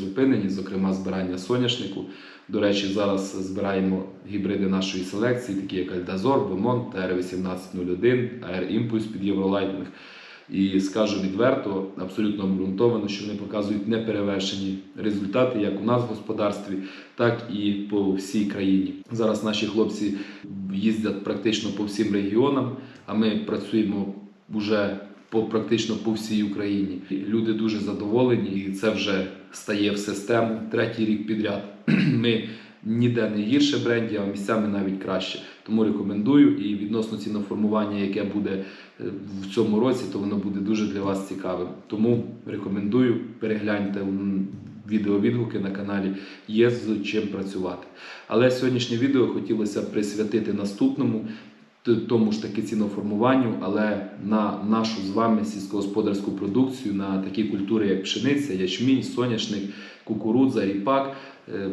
призупинені, зокрема збирання соняшнику. До речі, зараз збираємо гібриди нашої селекції, такі як Альдазор, Бемонт, ТР-1801, Air Impulse під Євролайтинг. І скажу відверто, абсолютно обґрунтовано, що вони показують неперевершені результати як у нас в господарстві, так і по всій країні. Зараз наші хлопці їздять практично по всім регіонам, а ми працюємо вже по практично по всій Україні. Люди дуже задоволені, і це вже стає в систему третій рік підряд. Ми ніде не гірше брендів, а місцями навіть краще. Тому рекомендую. І відносно ціноформування, яке буде е, в цьому році, то воно буде дуже для вас цікавим. Тому рекомендую, перегляньте відеовідгуки на каналі, є з чим працювати. Але сьогоднішнє відео хотілося присвятити наступному. Тому ж таки ціноформуванню, але на нашу з вами сільськогосподарську продукцію, на такі культури, як пшениця, ячмінь, соняшник, кукурудза, ріпак. Е,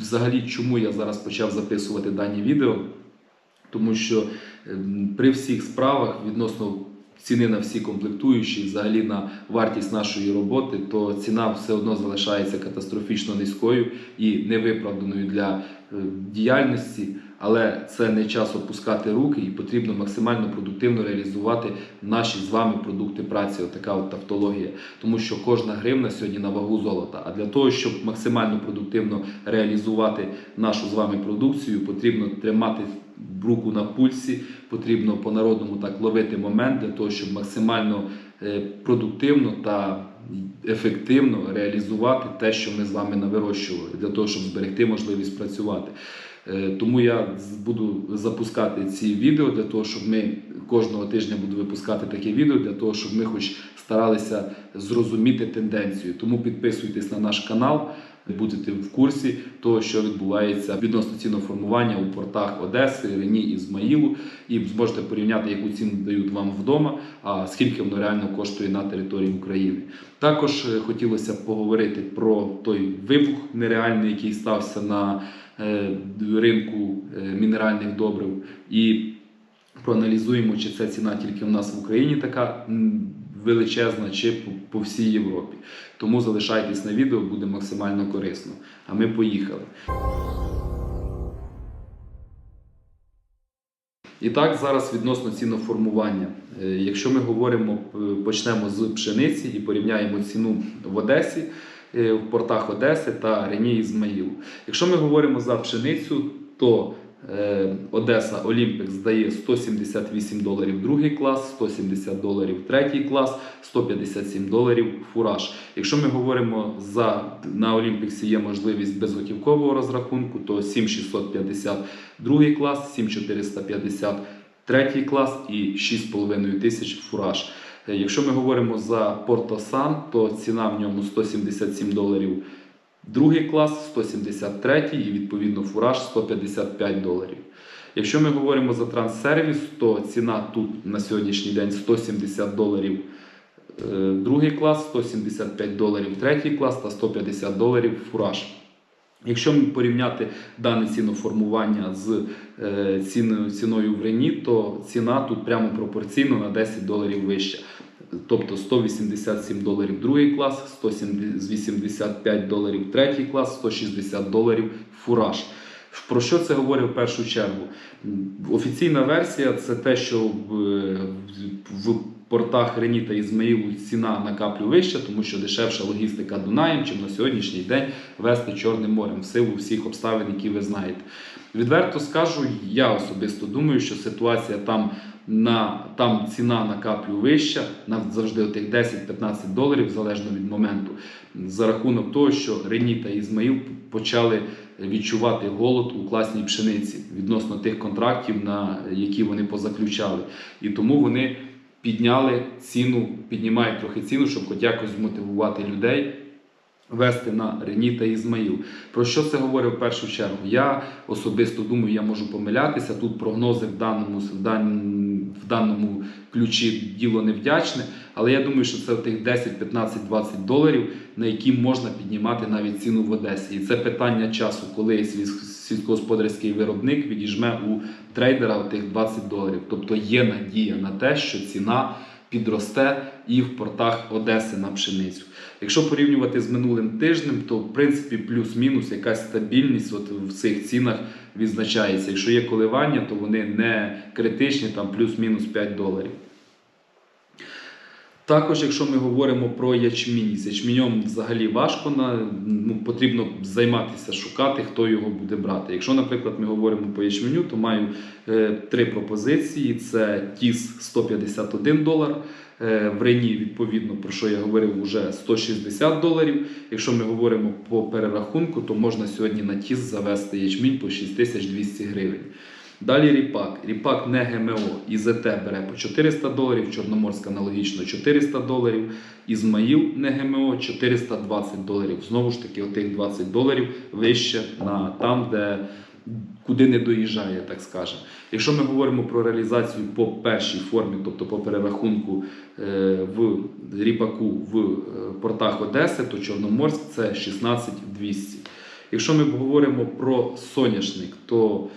Взагалі, чому я зараз почав записувати дані відео? Тому що ем, при всіх справах відносно ціни на всі комплектуючі, взагалі на вартість нашої роботи, то ціна все одно залишається катастрофічно низькою і невиправданою для е, діяльності. Але це не час опускати руки і потрібно максимально продуктивно реалізувати наші з вами продукти праці. Отака от тавтологія. Тому що кожна гривна сьогодні на вагу золота. А для того, щоб максимально продуктивно реалізувати нашу з вами продукцію, потрібно тримати руку на пульсі, потрібно по-народному так ловити момент для того, щоб максимально е, продуктивно та ефективно реалізувати те, що ми з вами навирощували, для того, щоб зберегти можливість працювати. Е, Тому я буду запускати ці відео для того, щоб ми кожного тижня буду випускати таке відео, для того, щоб ми хоч старалися зрозуміти тенденцію. Тому підписуйтесь на наш канал, будете в курсі того, що відбувається відносно ціноформування у портах Одеси, Рені Ізмаїлу, і зможете порівняти, яку ціну дають вам вдома, а скільки воно реально коштує на території України. Також е, хотілося поговорити про той вибух нереальний, який стався на ринку е, мінеральних добрив. І проаналізуємо, чи ця ціна тільки в нас в Україні така величезна, чи по, всій Європі. Тому залишайтесь на відео, буде максимально корисно. А ми поїхали. І так, зараз відносно ціноформування. Е, Якщо ми говоримо, е, почнемо з пшениці і порівняємо ціну в Одесі, е, в портах Одеси та Рені Ізмаїлу. Якщо ми говоримо за пшеницю, то е, Одеса Олімпік здає 178 доларів другий клас, 170 доларів третій клас, 157 доларів фураж. Якщо ми говоримо за на Олімпіксі є можливість безготівкового розрахунку, то 7650 другий клас, 7450 третій клас і 6,5 тисяч фураж. Е, Якщо ми говоримо за Портосан, то ціна в ньому 177 доларів другий клас, 173 і відповідно фураж 155 доларів. Якщо ми говоримо за транссервіс, то ціна тут на сьогоднішній день 170 доларів е, другий клас, 175 доларів третій клас та 150 доларів фураж. Якщо порівняти дане ціноформування з е, ціною, в Рені, то ціна тут прямо пропорційно на 10 доларів вища. Тобто 187 доларів другий клас, 185 доларів третій клас, 160 доларів фураж. Про що це говорить в першу чергу? Офіційна версія це те, що в портах Рені та Ізмаїлу ціна на каплю вища, тому що дешевша логістика Дунаєм, чим на сьогоднішній день вести Чорним морем в силу всіх обставин, які ви знаєте. Відверто скажу, я особисто думаю, що ситуація там на там ціна на каплю вища, на завжди отих 10-15 доларів, залежно від моменту, за рахунок того, що Рені та Ізмаїл почали відчувати голод у класній пшениці відносно тих контрактів, на які вони позаключали. І тому вони підняли ціну, піднімають трохи ціну, щоб хоч якось змотивувати людей. Вести на Рені та Ізмаїл. Про що це говорить в першу чергу? Я особисто думаю, я можу помилятися. Тут прогнози в даному, в даному ключі діло невдячне, але я думаю, що це тих 10, 15, 20 доларів, на які можна піднімати навіть ціну в Одесі. І це питання часу, коли сільськогосподарський виробник відіжме у трейдера тих 20 доларів. Тобто є надія на те, що ціна підросте і в портах Одеси на пшеницю. Якщо порівнювати з минулим тижнем, то в принципі плюс-мінус якась стабільність от в цих цінах відзначається. Якщо є коливання, то вони не критичні, там плюс-мінус 5 доларів. Також, якщо ми говоримо про ячмінь, з ячменем взагалі важко на, ну, потрібно займатися, шукати, хто його буде брати. Якщо, наприклад, ми говоримо по ячменю, то маю е, три пропозиції: це тіс 151 долар. е, В Рені, відповідно, про що я говорив, вже 160 доларів. Якщо ми говоримо по перерахунку, то можна сьогодні на тіс завести ячмінь по 6200 гривень. Далі ріпак. Ріпак не ГМО. ІЗТ бере по 400 доларів, Чорноморська аналогічно 400 доларів. Ізмаїл не ГМО 420 доларів. Знову ж таки, отих 20 доларів вище на там, де куди не доїжджає, так скажемо. Якщо ми говоримо про реалізацію по першій формі, тобто по перерахунку е, в ріпаку в е, портах Одеси, то Чорноморськ це 16200. Якщо ми говоримо про соняшник, то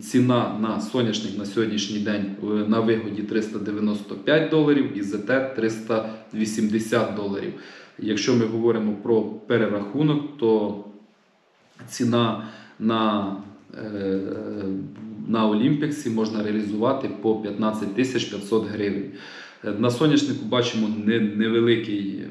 ціна на соняшник на сьогоднішній день е, на вигоді 395 доларів і ЗТ 380 доларів. Якщо ми говоримо про перерахунок, то ціна на, е, на Олімпіксі можна реалізувати по 15 тисяч 500 гривень. Е, На соняшнику бачимо невеликий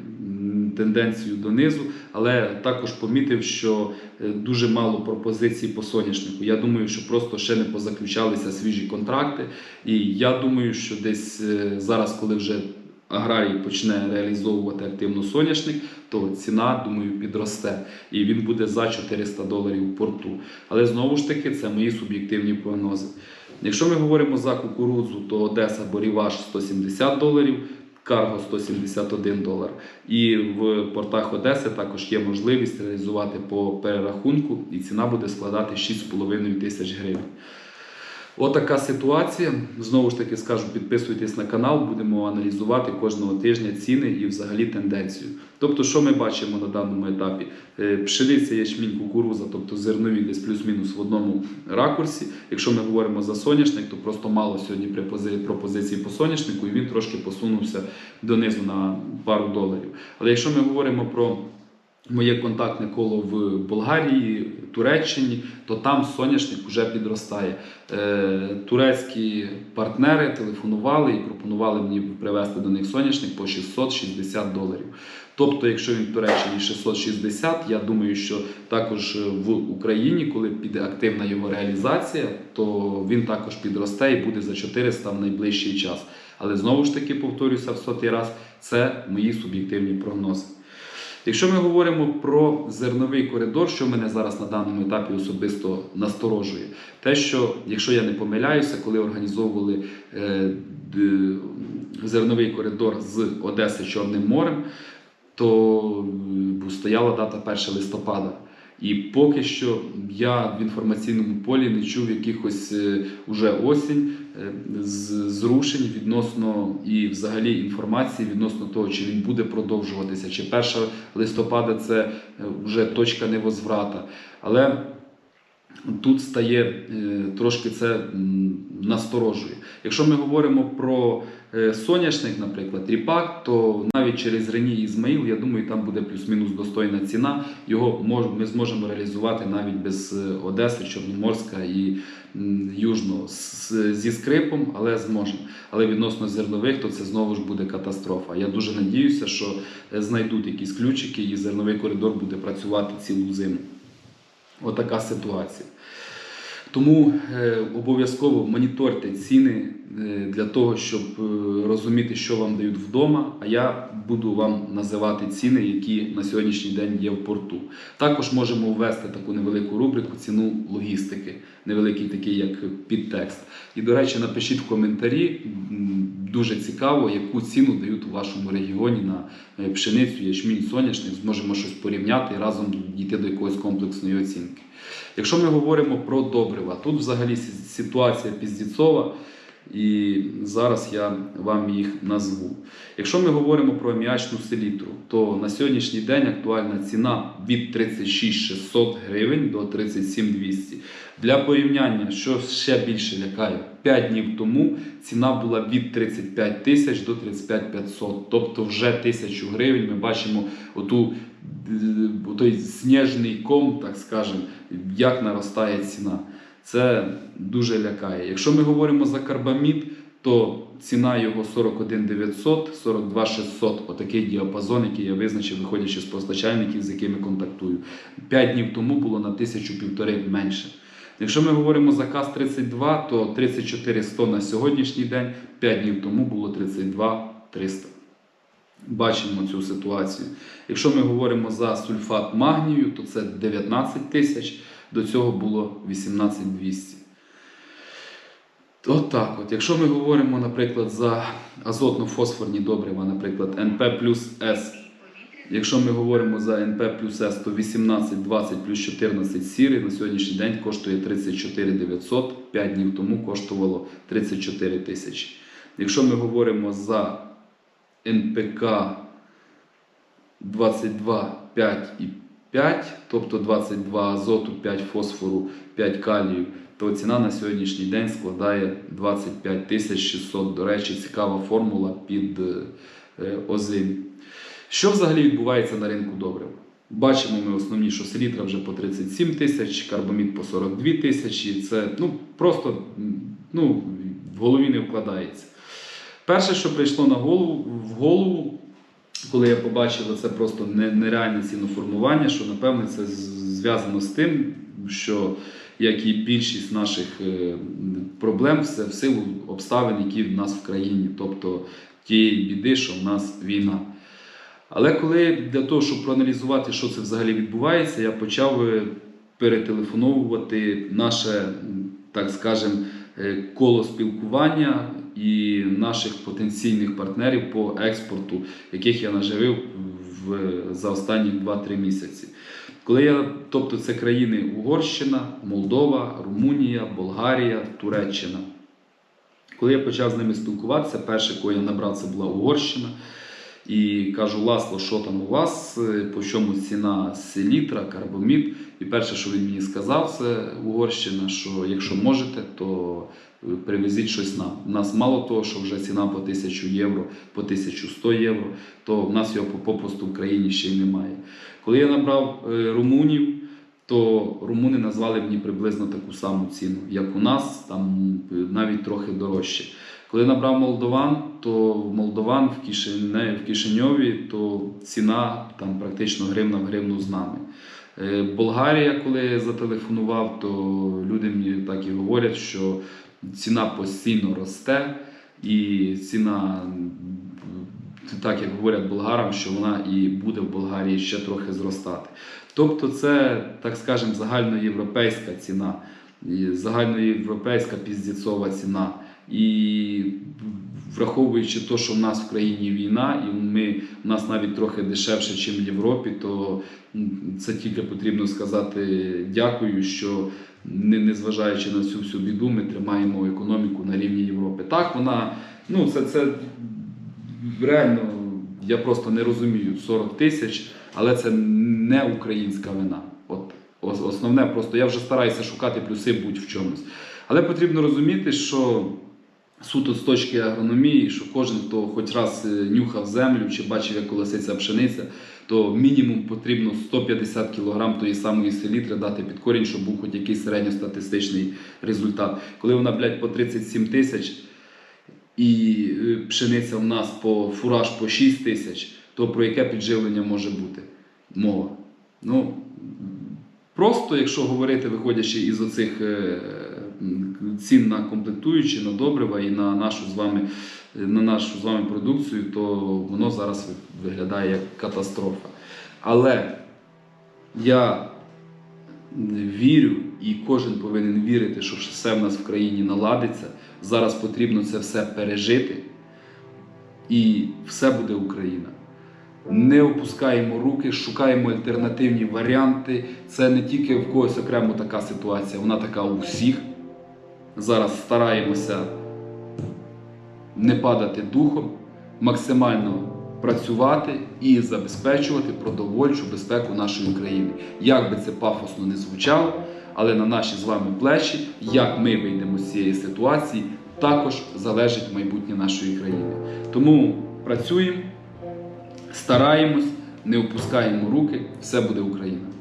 тенденцію донизу, але також помітив, що е, дуже мало пропозицій по соняшнику. Я думаю, що просто ще не позаключалися свіжі контракти. І я думаю, що десь е, зараз, коли вже аграрій почне реалізовувати активно соняшник, то ціна, думаю, підросте. І він буде за 400 доларів порту. Але знову ж таки, це мої суб'єктивні прогнози. Якщо ми говоримо за кукурудзу, то Одеса Боріваш 170 доларів, Карго 171 долар. І в портах Одеси також є можливість реалізувати по перерахунку, і ціна буде складати 6,5 тисяч гривень. Отака ситуація. Знову ж таки скажу, підписуйтесь на канал, будемо аналізувати кожного тижня ціни і взагалі тенденцію. Тобто, що ми бачимо на даному етапі? Е, Пшениця, ячмінь, кукуруза, тобто зернові десь плюс-мінус в одному ракурсі. Якщо ми говоримо за соняшник, то просто мало сьогодні пропози- пропозицій по соняшнику, і він трошки посунувся донизу на пару доларів. Але якщо ми говоримо про моє контактне коло в Болгарії, Туреччині, то там соняшник вже підростає. Е, турецькі партнери телефонували і пропонували мені привезти до них соняшник по 660 доларів. Тобто, якщо він в Туреччині 660, я думаю, що також в Україні, коли піде активна його реалізація, то він також підросте і буде за 400 в найближчий час. Але знову ж таки повторюся в сотий раз, це мої суб'єктивні прогнози. Якщо ми говоримо про зерновий коридор, що мене зараз на даному етапі особисто насторожує, те, що якщо я не помиляюся, коли організовували е, зерновий коридор з Одеси Чорним морем, то стояла дата 1 листопада. І поки що я в інформаційному полі не чув якихось е, уже осінь е, зрушень відносно і взагалі інформації відносно того, чи він буде продовжуватися, чи 1 листопада це е, вже точка невозврата. Але тут стає е, трошки це насторожує. Якщо ми говоримо про е, соняшник, наприклад, ріпак, то навіть через Рені Ізмаїл, я думаю, там буде плюс-мінус достойна ціна. Його ми зможемо реалізувати навіть без е, Одеси, Чорноморська і Южного зі скрипом, але зможемо. Але відносно зернових, то це знову ж буде катастрофа. Я дуже надіюся, що знайдуть якісь ключики, і зерновий коридор буде працювати цілу зиму. Отака ситуація. Тому е, обов'язково моніторте ціни для того, щоб е, розуміти, що вам дають вдома. А я буду вам називати ціни, які на сьогоднішній день є в порту. Також можемо ввести таку невелику рубрику ціну логістики, невеликий такий як підтекст. І, до речі, напишіть в коментарі. Дуже цікаво, яку ціну дають у вашому регіоні на е, пшеницю, ячмінь, соняшник. Зможемо щось порівняти і разом дійти до якоїсь комплексної оцінки. Якщо ми говоримо про добрива, тут взагалі ситуація піздіцова. І зараз я вам їх назву. Якщо ми говоримо про аміачну селітру, то на сьогоднішній день актуальна ціна від 36 600 гривень до 37 200. Для порівняння, що ще більше лякає, 5 днів тому ціна була від 35 тисяч до 35 500, тобто вже тисячу гривень. Ми бачимо оту е, той сніжний ком, так скажемо, як наростає ціна. Це дуже лякає. Якщо ми говоримо за карбамід, то ціна його 41 900, 42 600, отакий діапазон, який я визначив, виходячи з постачальників, з якими контактую. 5 днів тому було на тисячу півтори менше. Якщо ми говоримо за КАЗ-32, то 34 100 на сьогоднішній день, 5 днів тому було 32 300. Бачимо цю ситуацію. Якщо ми говоримо за сульфат магнію, то це 19 тисяч, до цього було 18 200. От так от. Якщо ми говоримо, наприклад, за азотно-фосфорні добрива, наприклад, НП плюс С. Якщо ми говоримо за НП плюс С, то 18, 20 плюс 14 сірий на сьогоднішній день коштує 34 900, 5 днів тому коштувало 34 тисячі. Якщо ми говоримо за НПК 22, 5 і 5, тобто 22 азоту, 5 фосфору, 5 калію, то ціна на сьогоднішній день складає 25 тисяч 600. До речі, цікава формула під е, озимі. Що взагалі відбувається на ринку добрив? Бачимо ми основні, що селітра вже по 37 тисяч, карбамід по 42 тисячі. Це ну, просто ну, в голові не вкладається. Перше, що прийшло на голову, в голову, коли я побачив це просто нереальне ціноформування, що напевне це зв'язано з тим, що як і більшість наших е, проблем, це в силу обставин, які в нас в країні, тобто тієї біди, що в нас війна. Але коли для того, щоб проаналізувати, що це взагалі відбувається, я почав е, перетелефоновувати наше, так скажемо, е, коло спілкування і наших потенційних партнерів по експорту, яких я наживив в, за останні 2-3 місяці. Коли я, тобто це країни Угорщина, Молдова, Румунія, Болгарія, Туреччина. Коли я почав з ними спілкуватися, перше, кого я набрав, це була Угорщина. І кажу, Ласло, що там у вас, по чому ціна селітра, карбомід. І перше, що він мені сказав, це Угорщина, що якщо можете, то е, привезіть щось нам. У нас мало того, що вже ціна по 1000 євро, по 1100 євро, то в нас його попросту в країні ще й немає. Коли я набрав е, румунів, то румуни назвали мені приблизно таку саму ціну, як у нас, там е, навіть трохи дорожче. Коли набрав молдован, то молдован в, Кишине, в Кишиньові, то ціна там практично гривна в гривну з нами. Е, Болгарія, коли я зателефонував, то люди мені так і говорять, що ціна постійно росте, і ціна, так як говорять болгарам, що вона і буде в Болгарії ще трохи зростати. Тобто, це, так скажемо, загальноєвропейська ціна, загальноєвропейська піздіцова ціна. І враховуючи те, що в нас в країні війна, і ми, у нас навіть трохи дешевше, ніж в Європі, то це тільки потрібно сказати дякую, що не, незважаючи на цю всю біду, ми тримаємо економіку на рівні Європи. Так, вона, ну це, це реально, я просто не розумію 40 тисяч, але це не українська вина. От основне, просто я вже стараюся шукати плюси будь в чомусь. Але потрібно розуміти, що суто з точки агрономії, що кожен, хто хоч раз е, нюхав землю чи бачив, як колоситься пшениця, то мінімум потрібно 150 кг тої самої селітри дати під корінь, щоб був хоч якийсь середньостатистичний результат. Коли вона, блядь, по 37 тисяч і е, пшениця в нас по фураж по 6 тисяч, то про яке підживлення може бути мова? Ну, просто, якщо говорити, виходячи із оцих е, цін на на добрива і на нашу з вами, на нашу з вами продукцію, то воно зараз виглядає як катастрофа. Але я вірю, і кожен повинен вірити, що все в нас в країні наладиться. Зараз потрібно це все пережити, і все буде Україна. Не опускаємо руки, шукаємо альтернативні варіанти. Це не тільки в когось окремо така ситуація, вона така у всіх. Зараз стараємося не падати духом, максимально працювати і забезпечувати продовольчу безпеку нашої країни. Як би це пафосно не звучало, але на наші з вами плечі, як ми вийдемо з цієї ситуації, також залежить майбутнє нашої країни. Тому працюємо, стараємось, не опускаємо руки, все буде Україна.